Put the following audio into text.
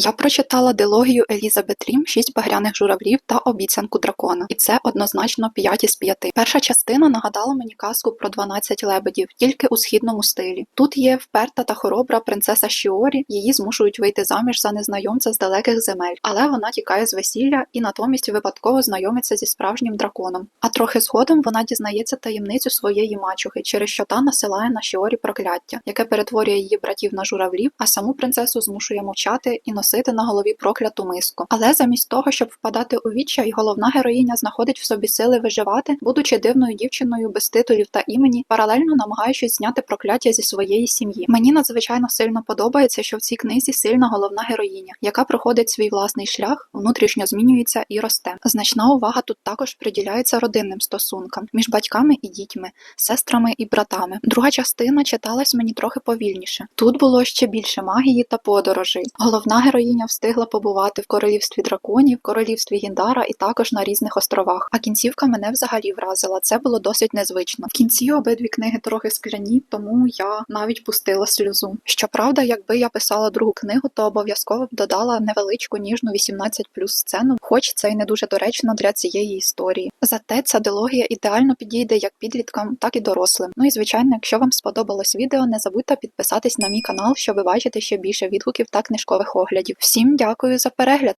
Я прочитала дилогію Елізабет Рім «Шість багряних журавлів та обіцянку дракона, і це однозначно 5 із 5. Перша частина нагадала мені казку про 12 лебедів, тільки у східному стилі. Тут є вперта та хоробра принцеса Шіорі, її змушують вийти заміж за незнайомця з далеких земель, але вона тікає з весілля і натомість випадково знайомиться зі справжнім драконом. А трохи згодом вона дізнається таємницю своєї мачухи, через що та насилає на Шіорі прокляття, яке перетворює її братів на журавлів, а саму принцесу змушує мовчати і носити на голові прокляту миску. Але замість того, щоб впадати у відчай, головна героїня знаходить в собі сили виживати, будучи дивною дівчиною без титулів та імені, паралельно намагаючись зняти прокляття зі своєї сім'ї. Мені надзвичайно сильно подобається, що в цій книзі сильна головна героїня, яка проходить свій власний шлях, внутрішньо змінюється і росте. Значна увага тут також приділяється родинним стосункам між батьками і дітьми, сестрами і братами. Друга частина читалась мені трохи повільніше. Тут було ще більше магії та подорожей. Головна героїня встигла побувати в королівстві драконів, королівстві Гіндара і також на різних островах. А кінцівка мене взагалі вразила. Це було досить незвично. В кінці обидві книги трохи скляні, тому я навіть пустила сльозу. Щоправда, якби я писала другу книгу, то обов'язково б додала невеличку ніжну 18 сцену, хоч це й не дуже доречно для цієї історії. Зате ця дилогія ідеально підійде як підліткам, так і дорослим. Ну і звичайно, якщо вам сподобалось відео, не забудьте підписатись на мій канал, щоб бачити ще більше відгуків та книжкових оглядів. Всім дякую за перегляд!